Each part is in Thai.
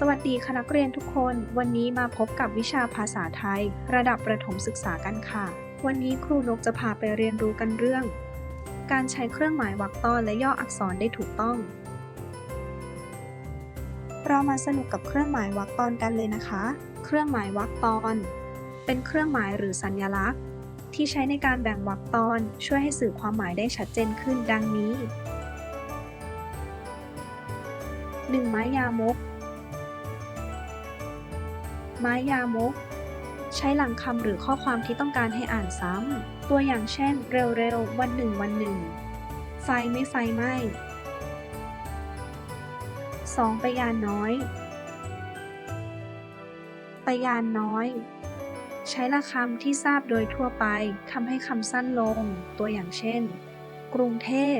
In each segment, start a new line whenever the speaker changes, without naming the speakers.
สวัสดีค่ะนักเรียนทุกคน วันนี้มาพบกับวิชาภาษาไทย ระดับประถมศึกษากันค่ะ วันนี้ครูนกจะพาไปเรียนรู้กันเรื่อง การใช้เครื่องหมายวรรคตอนและย่ออักษรได้ถูกต้อง เรามาสนุกกับเครื่องหมายวรรคตอนกันเลยนะคะ เครื่องหมายวรรคตอน เป็นเครื่องหมายหรือสัญลักษณ์ ที่ใช้ในการแบ่งวรรคตอน ช่วยให้สื่อความหมายได้ชัดเจนขึ้นดังนี้ 1. ไม้ยามก ไม้ยามก ใช้หลังคำหรือข้อความที่ต้องการให้อ่านซ้ำ ตัวอย่างเช่น เร็วๆ วันหนึ่งวันหนึ่ง ไฟไม่ไฟไหม้ 2. ไปยานน้อย ไปยานน้อย ใช้ละคำที่ทราบโดยทั่วไปทำให้คำสั้นลง ตัวอย่างเช่น กรุงเทพ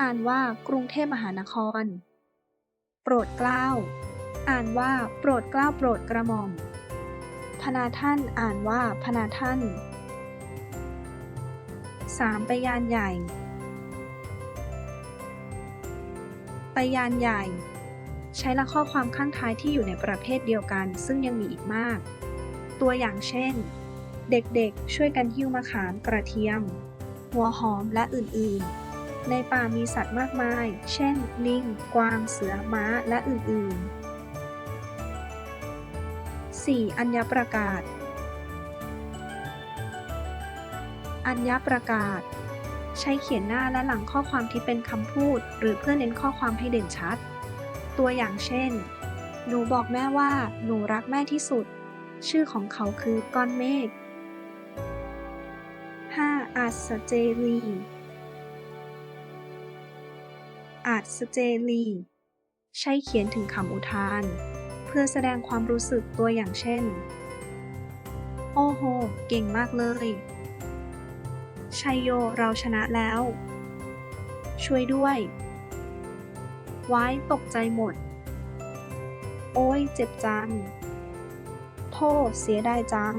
อ่านว่ากรุงเทพมหานคร โปรดเกล้า อ่านว่าโปรดเกล้าโปรดกระหม่อม พนาท่านอ่านว่าพนาท่าน 3. ไปยานใหญ่ ไปยานใหญ่ ใช้ละข้อความข้างท้ายที่อยู่ในประเภทเดียวกัน ซึ่งยังมีอีกมาก ตัวอย่างเช่น เด็กๆ ช่วยกันหิ้วมะขามกระเทียม หัวหอมและอื่นๆในป่ามีสัตว์มากมาย เช่น ลิง กวาง เสือ ม้า และอื่น ๆ 4. อัญญประกาศ อัญญประกาศ ใช้เขียนหน้าและหลังข้อความที่เป็นคำพูด หรือเพื่อเน้นข้อความให้เด่นชัด ตัวอย่างเช่น หนูบอกแม่ว่า หนูรักแม่ที่สุด ชื่อของเขาคือก้อนเมฆ 5. อาสเจลีอาจสเจลีใช้เขียนถึงคำอุทาน พื่อแสดงความรู้สึกตัวอย่างเช่น โอ้โห เก่งมากเลย ชัยโย เราชนะแล้ว ช่วยด้วย ไว้ตกใจหมด โอ้ยเจ็บจัง โทษเสียไดายจัง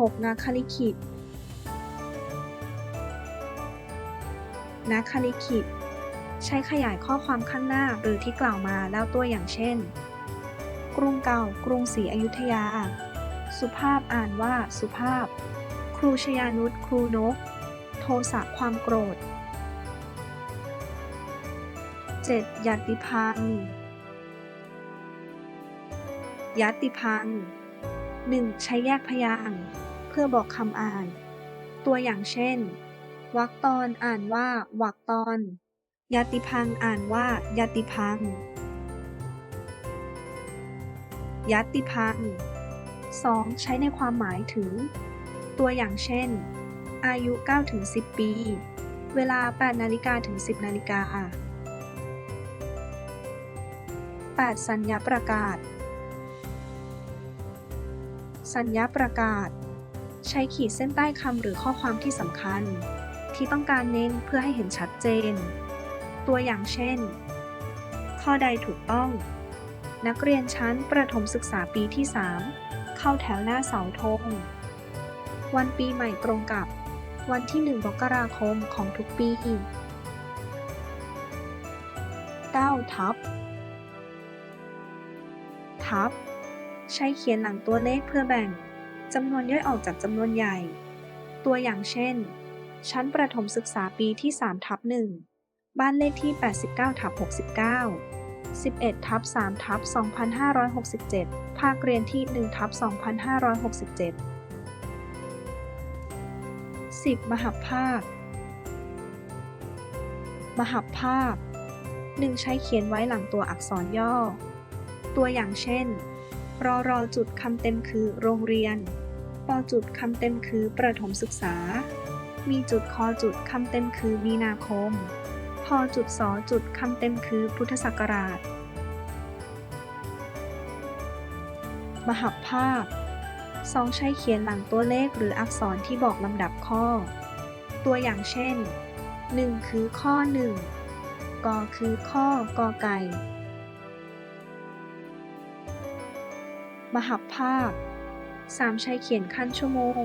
6. นาคลิขิตนาคลิขิต ใช้ขยายข้อความข้างหน้าหรือที่กล่าวมาแล้วตัวอย่างเช่น กรุงเก่า กรุงศรีอยุธยา สุภาพอ่านว่าสุภาพ ครูชยานุชครูนก โทสะความโกรธ 7. ยัติพังยัติพัง 1. ใช้แยกพยางค์เพื่อบอกคำอ่าน ตัวอย่างเช่นวรรคตอนอ่านว่าวรรคตอน ยติพังอ่านว่ายติพังยติพัง 2. ใช้ในความหมายถึง ตัวอย่างเช่น อายุ 9-10 ปี เวลา 8นาฬิกาถึง 10นาฬิกา 8. สัญญาประกาศ สัญญาประกาศ ใช้ขีดเส้นใต้คำหรือข้อความที่สำคัญ ที่ต้องการเน้นเพื่อให้เห็นชัดเจน ตัวอย่างเช่น ข้อใดถูกต้อง นักเรียนชั้นประถมศึกษาปีที่ 3 เข้าแถวหน้าเสาธง วันปีใหม่ตรงกับ วันที่ 1มกราคมของทุกปี 9. ทับ ทับ ใช้เขียนหลังตัวเลขเพื่อแบ่งจำนวนย่อยออกจากจำนวนใหญ่ ตัวอย่างเช่น ชั้นประถมศึกษาปีที่3ทับ1 บ้านเลขที่ 89ทับ69 11ทับ3ทับ2567 ภาคเรียนที่1ทับ2567 10 มหับภาค มหับภาค 1 ใช้เขียนไว้หลังตัวอักษรย่อ ตัวอย่างเช่น รอรอจุดคำเต็มคือโรงเรียน ปอจุดคำเต็มคือประถมศึกษา มีจุดคอจุดคำเต็มคือมีนาคม จุดสอจุดคำเต็มคือพุทธศักราช มหับภาคสองใช้เขียนหลังตัวเลขหรืออักษรที่บอกลำดับข้อ ตัวอย่างเช่น 1 คือข้อ 1 กอคือข้อกอไก่ มหับภาค 3 ใช้เขียนขั้นชั่วโมง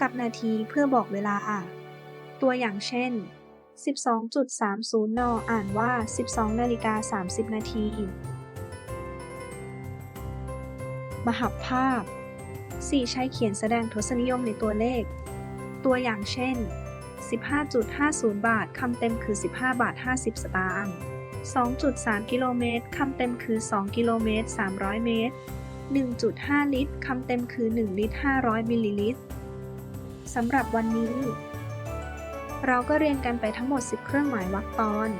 กับนาทีเพื่อบอกเวลา ตัวอย่างเช่น 12.30 น อ่านว่า 12 นาฬิกา 30 นาที มหัพภาพ 4 ใช้เขียนแสดงทศนิยมในตัวเลข ตัวอย่างเช่น 15.50 บาท คำเต็มคือ 15 บาท 50 สตางค์ 2.3 กิโลเมตร คำเต็มคือ 2 กิโลเมตร 300 เมตร 1.5 ลิตร คำเต็มคือ 1 ลิตร 500 มิลลิลิตร สำหรับวันนี้ เราก็เรียนกันไปทั้งหมด 10 เครื่องหมายวรรคตอน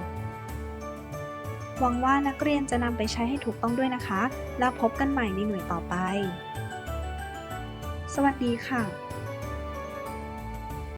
หวังว่านักเรียนจะนำไปใช้ให้ถูกต้องด้วยนะคะ แล้วพบกันใหม่ในหน่วยต่อไป สวัสดีค่ะ